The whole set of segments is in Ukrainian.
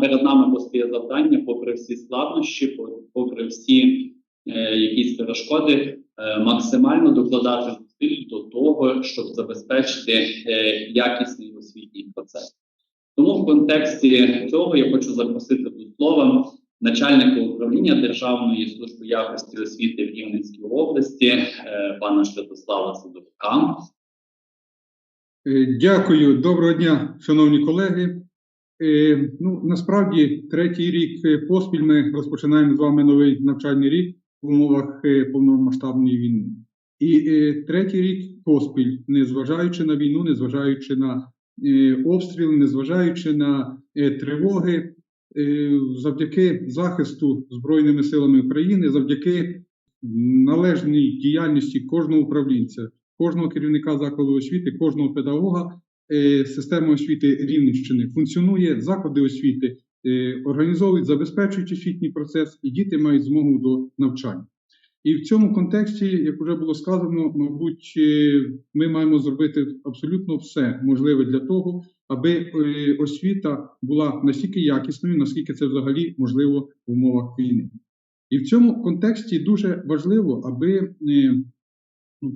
перед нами постає завдання, попри всі складнощі, попри всі е, якісь перешкоди, е, максимально докладати зусиль до того, щоб забезпечити е, якісний освітній процес. Тому в контексті цього я хочу запросити до слова начальника управління Державної служби якості освіти в Рівненській області е, пана Святослава Сидорка. Е, Дякую, доброго дня, шановні колеги. Е, Ну, насправді, третій рік е, поспіль ми розпочинаємо з вами новий навчальний рік в умовах е, повномасштабної війни. І третій рік поспіль, незважаючи на війну, незважаючи на обстріли, незважаючи на тривоги, завдяки захисту Збройними силами України, завдяки належній діяльності кожного управлінця, кожного керівника закладу освіти, кожного педагога система освіти Рівненщини функціонує, заклади освіти е, організовують, забезпечують освітній процес, і діти мають змогу до навчання. І в цьому контексті, як вже було сказано, мабуть, е, ми маємо зробити абсолютно все можливе для того, аби е, освіта була настільки якісною, наскільки це взагалі можливо в умовах війни. І в цьому контексті дуже важливо, аби е,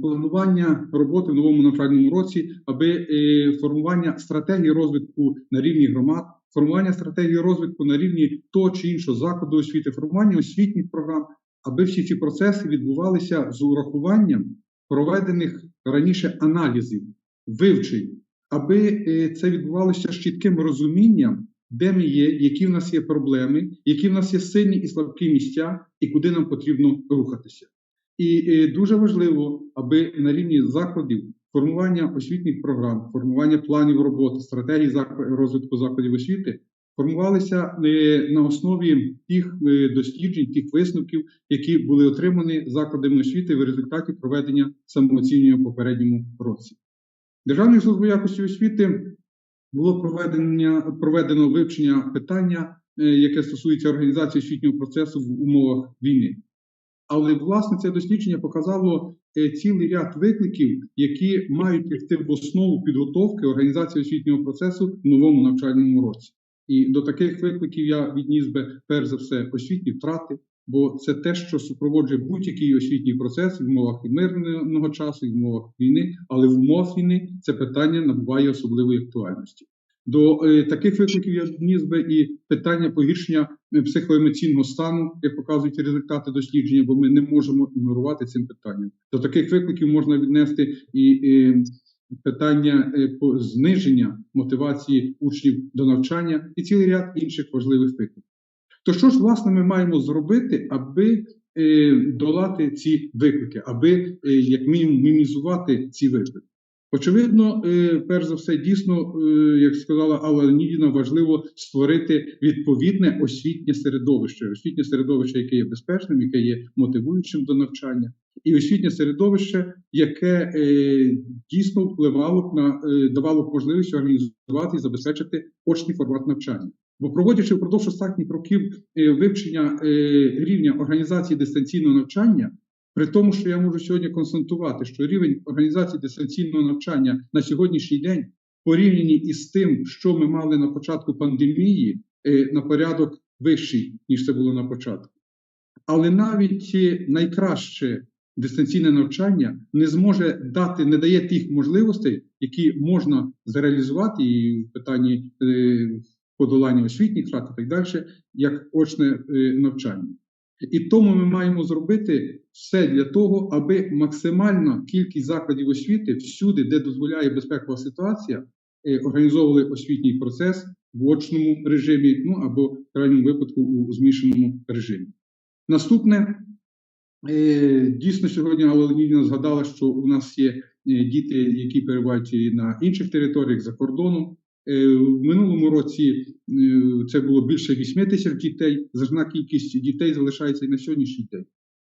планування роботи в новому навчальному році, аби е, формування стратегії розвитку на рівні громад, формування стратегії розвитку на рівні того чи іншого закладу освіти, формування освітніх програм, аби всі ці процеси відбувалися з урахуванням проведених раніше аналізів, вивчень, аби е, це відбувалося з чітким розумінням, де ми є, які в нас є проблеми, які в нас є сильні і слабкі місця, і куди нам потрібно рухатися. І е, дуже важливо, аби на рівні закладів формування освітніх програм, формування планів роботи, стратегій розвитку закладів освіти формувалися е, на основі тих е, досліджень, тих висновків, які були отримані закладами освіти в результаті проведення самооцінювання в попередньому році. Державною службою якості освіти було проведення, проведено вивчення питання, яке стосується організації освітнього процесу в умовах війни. Але власне це дослідження показало е, цілий ряд викликів, які мають лягти в основу підготовки організації освітнього процесу в новому навчальному році. І до таких викликів я відніс би перш за все освітні втрати, бо це те, що супроводжує будь-який освітній процес в умовах і мирного часу, і в умовах війни, але в умовах війни це питання набуває особливої актуальності. До е, таких викликів я вніс би і питання погіршення е, психоемоційного стану, як показують результати дослідження, бо ми не можемо ігнорувати цим питанням. До таких викликів можна віднести і е, питання зниження мотивації учнів до навчання і цілий ряд інших важливих викликів. То що ж, власне, ми маємо зробити, аби долати ці виклики, аби як мінімум мінімізувати ці виклики? Очевидно, е, перш за все, дійсно, е, як сказала Алла Леонідівна, важливо створити відповідне освітнє середовище, освітнє середовище, яке є безпечним, яке є мотивуючим до навчання, і освітнє середовище, яке е, дійсно впливало б на давало б можливість організувати і забезпечити очний формат навчання. Бо проводячи впродовж останніх років вивчення рівня організації дистанційного навчання, при тому, що я можу сьогодні констатувати, що рівень організації дистанційного навчання на сьогоднішній день порівняні із тим, що ми мали на початку пандемії, е, на порядок вищий, ніж це було на початку. Але навіть е, найкраще дистанційне навчання не зможе дати, не дає тих можливостей, які можна зреалізувати і в питанні е, подолання освітніх втрат і так далі, як очне навчання. І тому ми маємо зробити все для того, аби максимальна кількість закладів освіти всюди, де дозволяє безпекова ситуація, е, організовували освітній процес в очному режимі, ну або в крайньому випадку у змішаному режимі. Наступне е, дійсно сьогодні Алла згадала, що у нас є е, діти, які перебувають на інших територіях за кордоном. В минулому році це було більше 8 тисяч дітей. Значна кількість дітей залишається і на сьогоднішній день.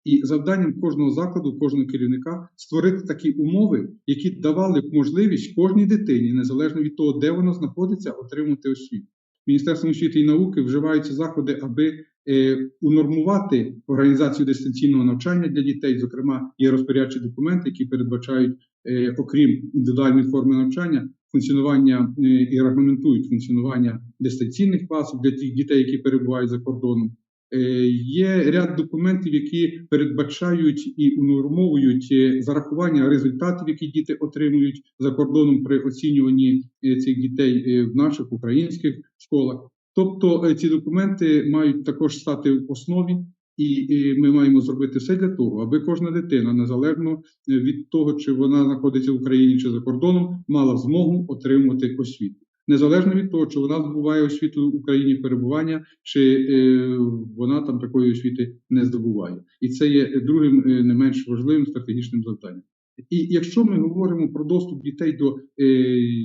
І завданням кожного закладу, кожного керівника створити такі умови, які давали б можливість кожній дитині, незалежно від того, де вона знаходиться, отримати освіту. Міністерством освіти і науки вживаються заходи, аби е, унормувати організацію дистанційного навчання для дітей. Зокрема, є розпорядчі документи, які передбачають, е, окрім індивідуальної форми навчання, функціонування е, і регламентують функціонування дистанційних класів для тих дітей, які перебувають за кордоном. Е, Є ряд документів, які передбачають і унормовують е, зарахування результатів, які діти отримують за кордоном при оцінюванні е, цих дітей в наших українських школах. Тобто ці документи мають також стати в основі, і, ми маємо зробити все для того, аби кожна дитина, незалежно від того, чи вона знаходиться в Україні чи за кордоном, мала змогу отримувати освіту. Незалежно від того, чи вона здобуває освіту в Україні перебування, чи е, вона там такої освіти не здобуває. І це є другим е, не менш важливим стратегічним завданням. І якщо ми говоримо про доступ дітей до е,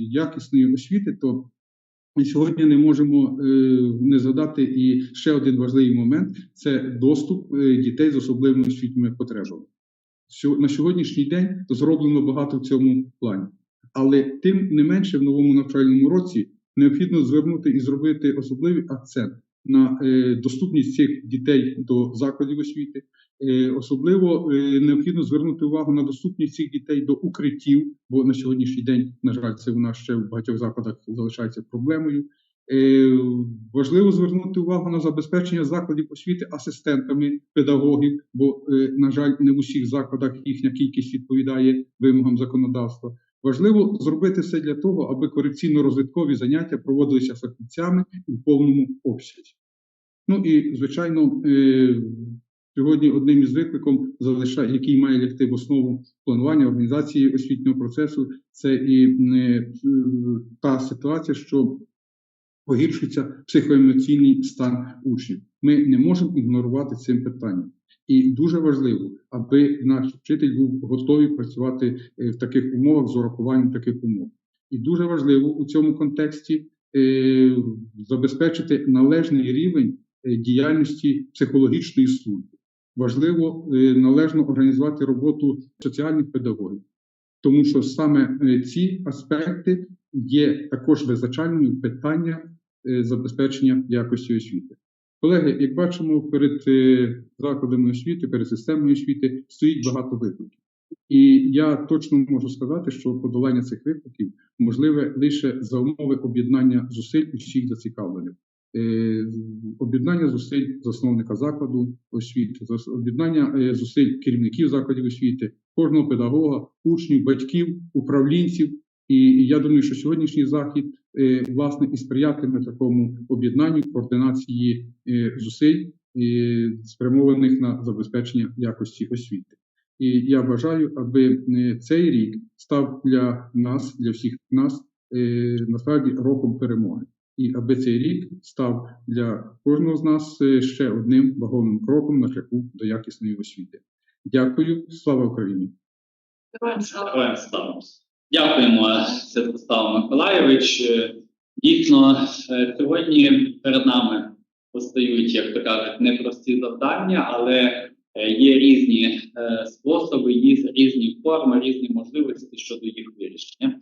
якісної освіти, то сьогодні не можемо не згадати і ще один важливий момент це доступ дітей з особливими освітніми потребами. На сьогоднішній день зроблено багато в цьому плані. Але тим не менше в новому навчальному році необхідно звернути і зробити особливий акцент на е, доступність цих дітей до закладів освіти. Е, особливо е, необхідно звернути увагу на доступність цих дітей до укриттів, бо на сьогоднішній день, на жаль, це у нас ще в багатьох закладах залишається проблемою. Важливо звернути увагу на забезпечення закладів освіти асистентами педагогів, бо, на жаль, не в усіх закладах їхня кількість відповідає вимогам законодавства. Важливо зробити все для того, аби корекційно-розвиткові заняття проводилися фахівцями у повному обсязі. Ну і, звичайно, е, сьогодні одним із викликом, який має лягти в основу планування організації освітнього процесу, це і е, та ситуація, що погіршується психоемоційний стан учнів. Ми не можемо ігнорувати цим питанням. І дуже важливо, аби наш вчитель був готовий працювати е, в таких умовах з урахуванням таких умов. І дуже важливо у цьому контексті е, забезпечити належний рівень е, діяльності психологічної служби. Важливо належно організувати роботу соціальних педагогів, тому що саме ці аспекти є також визначальними питання е, забезпечення якості освіти. Колеги, як бачимо, перед е, закладами освіти, перед системою освіти стоїть багато викликів. І я точно можу сказати, що подолання цих викликів можливе лише за умови об'єднання зусиль усіх зацікавлених. Е, Об'єднання зусиль засновника закладу освіти, об'єднання зусиль керівників закладів освіти, кожного педагога, учнів, батьків, управлінців. І я думаю, що сьогоднішній захід е, власне і сприятиме такому об'єднанню координації е, зусиль, е, спрямованих на забезпечення якості освіти. І я бажаю, аби цей рік став для нас, для всіх нас, насправді роком перемоги. І аби цей рік став для кожного з нас ще одним ваговим кроком на шляху до якісної освіти. Дякую, слава Україні! Героям слава. Дякуємо, Святослав Миколайович. Дійсно, е, сьогодні перед нами постають, як то кажуть, непрості завдання, але е, є різні е, способи, є різні форми, різні можливості щодо їх вирішення.